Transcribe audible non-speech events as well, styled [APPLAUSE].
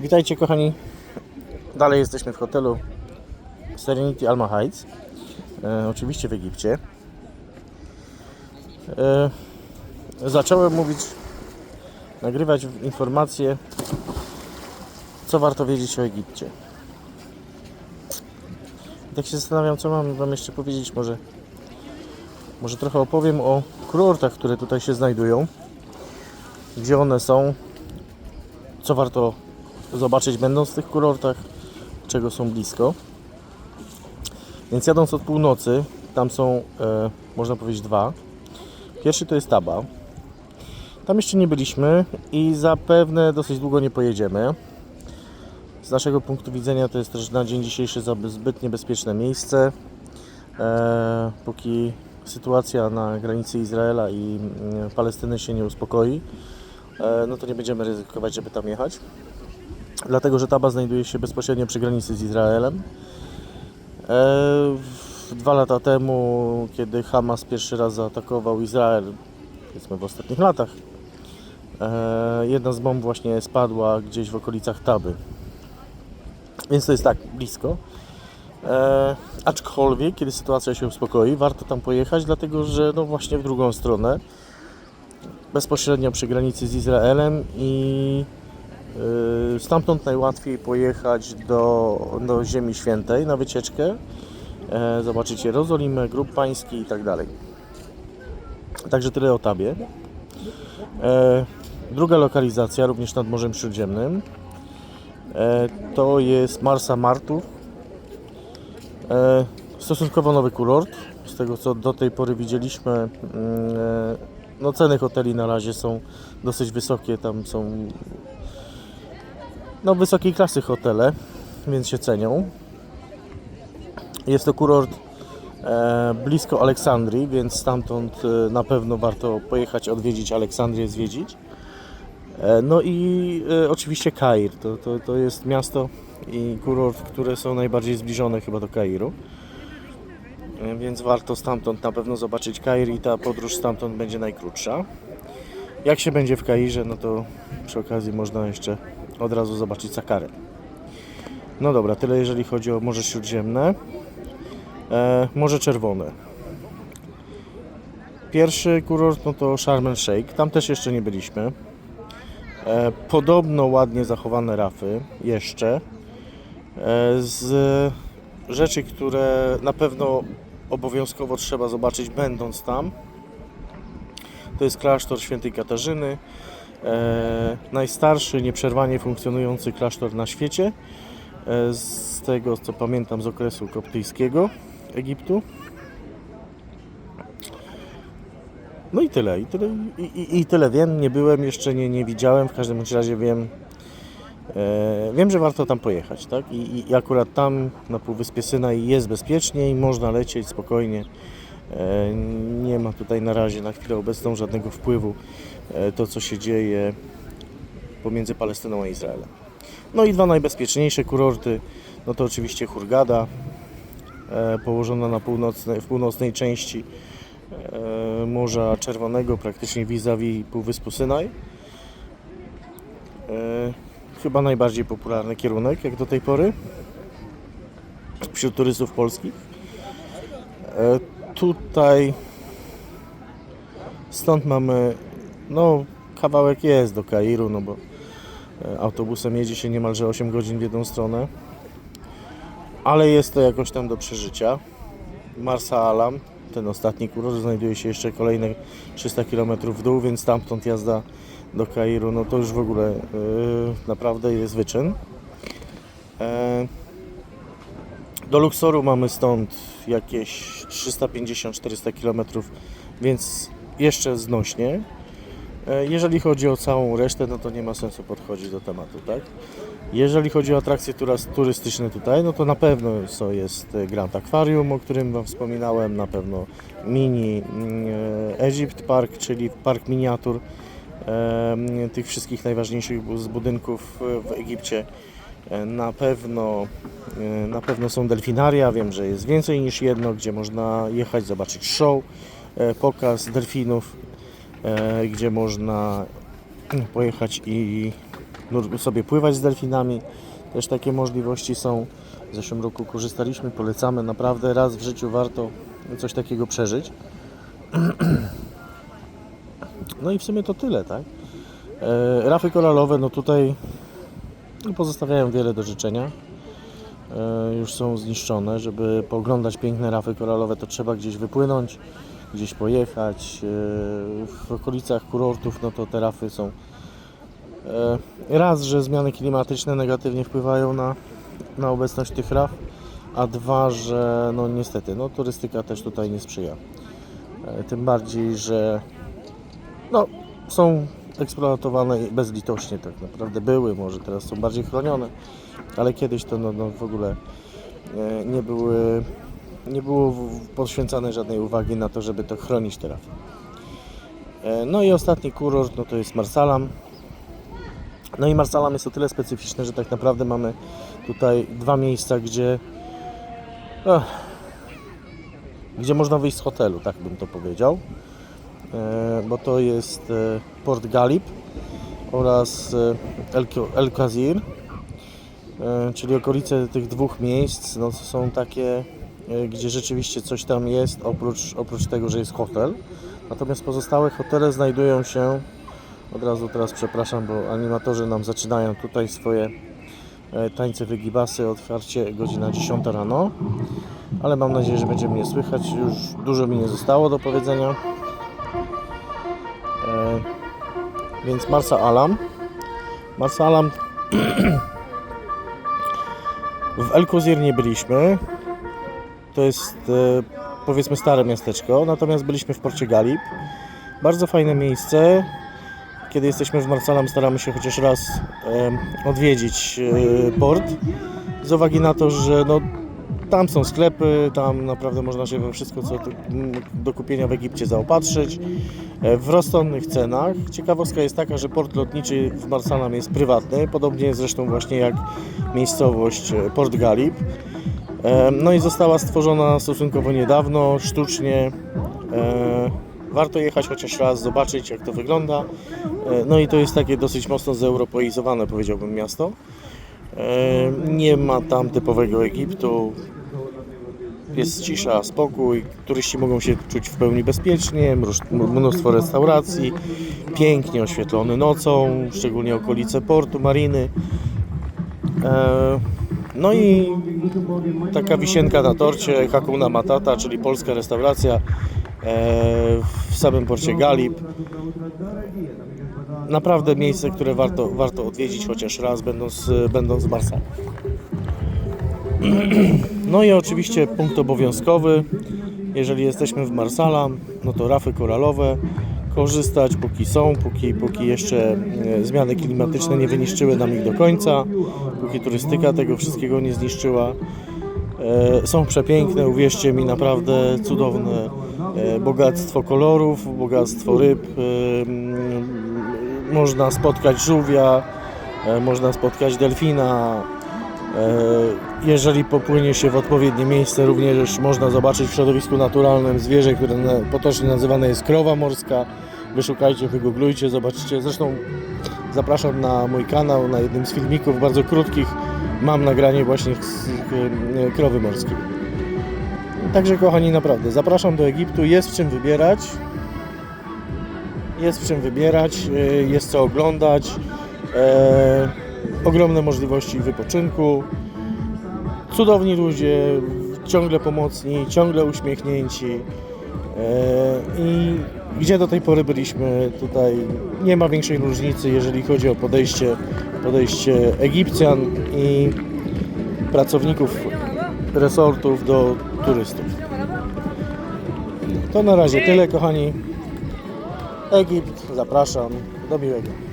Witajcie kochani. Dalej jesteśmy w hotelu Serenity Alma Heights. E, oczywiście w Egipcie. E, zacząłem mówić, nagrywać informacje, co warto wiedzieć o Egipcie. Tak się zastanawiam, co mam Wam jeszcze powiedzieć. Może, może trochę opowiem o kurortach, które tutaj się znajdują. Gdzie one są, co warto zobaczyć będąc w tych kurortach, czego są blisko. Więc jadąc od północy, tam są, e, można powiedzieć, dwa. Pierwszy to jest Taba. Tam jeszcze nie byliśmy i zapewne dosyć długo nie pojedziemy. Z naszego punktu widzenia to jest też na dzień dzisiejszy zbyt niebezpieczne miejsce. E, póki sytuacja na granicy Izraela i mm, Palestyny się nie uspokoi, e, no to nie będziemy ryzykować, żeby tam jechać. Dlatego, że Taba znajduje się bezpośrednio przy granicy z Izraelem. E, Dwa lata temu, kiedy Hamas pierwszy raz zaatakował Izrael, powiedzmy w ostatnich latach, e, jedna z bomb właśnie spadła gdzieś w okolicach Taby. Więc to jest tak blisko. E, aczkolwiek, kiedy sytuacja się uspokoi, warto tam pojechać, dlatego że no właśnie w drugą stronę, bezpośrednio przy granicy z Izraelem i stamtąd najłatwiej pojechać do, do Ziemi Świętej na wycieczkę, e, zobaczyć Jerozolimę, Grób Pański i tak dalej. Także tyle o Tabie. E, druga lokalizacja, również nad Morzem Śródziemnym, e, to jest Marsa Martów. Stosunkowo nowy kurort. Z tego co do tej pory widzieliśmy, mm, no ceny hoteli na razie są dosyć wysokie. Tam są no, wysokiej klasy hotele, więc się cenią. Jest to kurort e, blisko Aleksandrii, więc stamtąd e, na pewno warto pojechać, odwiedzić Aleksandrię, zwiedzić. E, no i e, oczywiście Kair, to, to, to jest miasto i kurort, które są najbardziej zbliżone chyba do Kairu. E, Więc warto stamtąd na pewno zobaczyć Kair i ta podróż stamtąd będzie najkrótsza. Jak się będzie w Kairze, no to przy okazji można jeszcze od razu zobaczyć Sakarę. No dobra, tyle jeżeli chodzi o Morze Śródziemne. E, Morze Czerwone. Pierwszy kurort no to Sharm el Sheikh. Tam też jeszcze nie byliśmy. E, podobno ładnie zachowane rafy jeszcze. E, z rzeczy, które na pewno obowiązkowo trzeba zobaczyć będąc tam. To jest klasztor świętej Katarzyny. E, najstarszy, nieprzerwanie funkcjonujący klasztor na świecie. E, z tego co pamiętam z okresu koptyjskiego Egiptu. No i tyle, i tyle, i, i, i tyle wiem. Nie byłem, jeszcze nie, nie widziałem. W każdym razie wiem, e, wiem, że warto tam pojechać, tak? I, I akurat tam na Półwyspie Synaj jest bezpiecznie i można lecieć spokojnie. E, nie ma tutaj na razie, na chwilę obecną, żadnego wpływu e, to, co się dzieje pomiędzy Palestyną a Izraelem. No i dwa najbezpieczniejsze kurorty, no to oczywiście Hurgada, e, położona na w północnej części Morza Czerwonego, praktycznie vis-a-vis Półwyspu Synaj. Chyba najbardziej popularny kierunek, jak do tej pory, wśród turystów polskich. Tutaj stąd mamy, no kawałek jest do Kairu, no bo e, autobusem jedzie się niemalże 8 godzin w jedną stronę. Ale jest to jakoś tam do przeżycia. Marsa Alam, ten ostatni kurort, znajduje się jeszcze kolejne 300 km w dół, więc stamtąd jazda do Kairu, no to już w ogóle e, naprawdę jest wyczyn. E, do Luxoru mamy stąd jakieś 350-400 km, więc jeszcze znośnie. E, Jeżeli chodzi o całą resztę, no to nie ma sensu podchodzić do tematu, tak? Jeżeli chodzi o atrakcje turystyczne tutaj, no to na pewno so jest Grand Aquarium, o którym Wam wspominałem, na pewno mini mm, e, Egypt Park, czyli park miniatur e, tych wszystkich najważniejszych z budynków w Egipcie. E, Na pewno, e, na pewno są delfinaria, wiem, że jest więcej niż jedno, gdzie można jechać, zobaczyć show, e, pokaz delfinów, gdzie można pojechać i sobie pływać z delfinami. Też takie możliwości są. W zeszłym roku korzystaliśmy, polecamy. Naprawdę raz w życiu warto coś takiego przeżyć. [CLEARS THROAT] No i w sumie to tyle, tak? Rafy koralowe, no tutaj pozostawiają wiele do życzenia. E, już są zniszczone. Żeby pooglądać piękne rafy koralowe, to trzeba gdzieś wypłynąć, gdzieś pojechać. E, w okolicach kurortów, no to te rafy są. E, raz, że zmiany klimatyczne negatywnie wpływają na, na obecność tych raf, a dwa, że no niestety, no turystyka też tutaj nie sprzyja. Tym bardziej, że no, są eksploatowane bezlitośnie tak naprawdę były, może teraz są bardziej chronione, ale kiedyś to no, no w ogóle e, nie były nie było poświęcane żadnej uwagi na to, żeby to chronić teraz. E, No i ostatni kurort, no to jest Marsalam. No i Marsalam jest o tyle specyficzny, że tak naprawdę mamy tutaj dwa miejsca, gdzie ach, gdzie można wyjść z hotelu, tak bym to powiedział. E, bo to jest e, Port Galip oraz e, El, Kazir, czyli okolice tych dwóch miejsc no, są takie, gdzie rzeczywiście coś tam jest, oprócz, oprócz tego, że jest hotel. Natomiast pozostałe hotele znajdują się, od razu teraz przepraszam, bo animatorzy nam zaczynają tutaj swoje tańce wygibasy, otwarcie godzina 10 rano, ale mam nadzieję, że będzie mnie słychać, już dużo mi nie zostało do powiedzenia. Więc Marsa Alam. Marsa Alam. [CLEARS THROAT] w El Kozir nie byliśmy. To jest e, powiedzmy stare miasteczko, natomiast byliśmy w Porcie Galip. Bardzo fajne miejsce. Kiedy jesteśmy w Marsalam staramy się chociaż raz odwiedzić e, port. Z uwagi na to, że no, tam są sklepy, tam naprawdę można się we wszystko co do kupienia w Egipcie zaopatrzyć e, w rozsądnych cenach. Ciekawostka jest taka, że port lotniczy w Marsalam jest prywatny, podobnie zresztą właśnie jak miejscowość e, Port Galip. E, No i została stworzona stosunkowo niedawno, sztucznie. Warto jechać chociaż raz, zobaczyć jak to wygląda. No i to jest takie dosyć mocno zeuropeizowane powiedziałbym miasto. Nie ma tam typowego Egiptu. Jest cisza, spokój. Turyści mogą się czuć w pełni bezpiecznie. Mnóstwo restauracji. Pięknie oświetlony nocą, szczególnie okolice portu, mariny. E, No i taka wisienka na torcie Hakuna Matata, czyli polska restauracja e, w samym porcie Galip. Naprawdę miejsce, które warto, warto odwiedzić chociaż raz, będąc, będąc w Marsalu. No i oczywiście punkt obowiązkowy. Jeżeli jesteśmy w Marsala, no to rafy koralowe. Korzystać póki są, póki, póki jeszcze e, zmiany klimatyczne nie wyniszczyły nam ich do końca, póki turystyka tego wszystkiego nie zniszczyła. E, Są przepiękne, uwierzcie mi, naprawdę cudowne e, bogactwo kolorów, bogactwo ryb. Można spotkać żółwia, można spotkać delfina. E, Jeżeli popłynie się w odpowiednie miejsce, również można zobaczyć w środowisku naturalnym zwierzę, które potocznie nazywane jest krowa morska. Wyszukajcie, wygooglujcie, zobaczycie. Zresztą zapraszam na mój kanał, na jednym z filmików bardzo krótkich. Mam nagranie właśnie z e, krowy morskiej. Także kochani, naprawdę zapraszam do Egiptu. Jest w czym wybierać. Jest w czym wybierać, e, jest co oglądać. Ogromne możliwości wypoczynku. Cudowni ludzie, ciągle pomocni, ciągle uśmiechnięci. E, I gdzie do tej pory byliśmy, tutaj nie ma większej różnicy, jeżeli chodzi o podejście, podejście Egipcjan i pracowników resortów do turystów. To na razie tyle, kochani. Egipt, zapraszam. Do miłego.